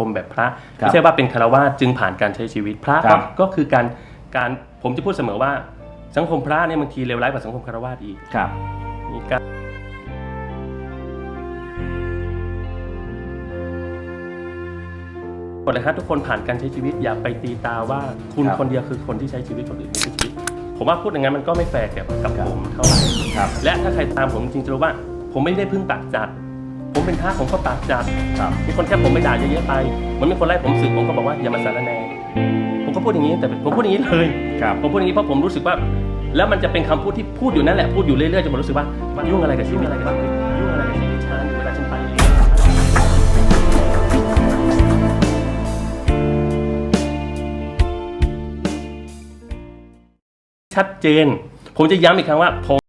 คมแบบพระครับ ไม่ใช่ว่าเป็นคารวาสจึงผ่านการใช้ชีวิตพระครับ ก็คือการการผมจะพูดเสมอว่าสังคมพระเนี่ยบางทีเลวร้ายกว่าสังคมคารวาสอีกครับ มีการ หมดเลยครับทุกคนผ่านการใช้ชีวิตอย่าไปตีตาว่าคุณครับ คนเดียวคือคนที่ใช้ชีวิตคนอื่นไม่ใช่ชีวิตผมว่าพูดอย่างนั้นมันก็ไม่แฟร์กับกับครับผมเท่าไหร่ครับ และถ้าใครตามผมจริงๆจะรู้ว่า ผมไม่ได้เพิ่งปากจัด ผมเป็นพระผมก็ปากจัดครับมีคนแค่ผมไม่ด่าเยอะๆไปเหมันมีคนไล่ผมสึกผมก็บอกว่าอย่ามาสารแหนผมก็พูดอย่างนี้แต่ผมพูดอย่างนี้เลยครับผมพูดอย่างนี้เพราะผมรู้สึกว่า แล้วมันจะเป็นคำพูดที่พูดอยู่นั่นแหละพูดอยู่เรื่อยๆจนผมรู้สึกว่ามันยุ่งอะไรกับชีวิตอะไรกับชีวิตยุ่งอะไรกับชีวิตฉันเวลาฉันไปเองชัดเจน ผมจะย้ำอีกครั้งว่าผม